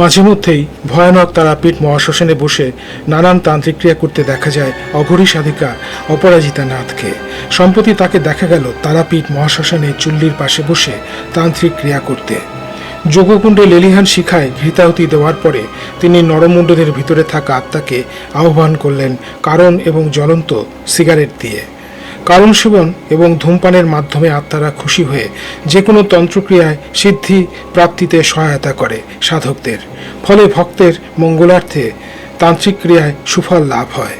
মাঝে মধ্যেই ভয়ানক তারাপীঠ মহাশ্মশানে বসে নানান তান্ত্রিক ক্রিয়া করতে দেখা যায় অঘরী সাধিকা অপরাজিতা নাথকে। সম্প্রতি তাকে দেখা গেল তারাপীঠ মহাশ্মশানে চুল্লির পাশে বসে তান্ত্রিক ক্রিয়া করতে। যোগকুণ্ডে লেলিহান শিখায় ঘৃতাহতি দেওয়ার পরে তিনি নরমুণ্ডদের ভিতরে থাকা আত্মাকে আহ্বান করলেন কারণ এবং জ্বলন্ত সিগারেট দিয়ে। কারণ সেবন এবং ধূমপানের মাধ্যমে আত্মারা খুশি হয়ে যে কোনো তন্ত্রক্রিয়ায় সিদ্ধি প্রাপ্তিতে সহায়তা করে সাধকদের। ফলে ভক্তের মঙ্গলার্থে তান্ত্রিক ক্রিয়ায় সুফল লাভ হয়।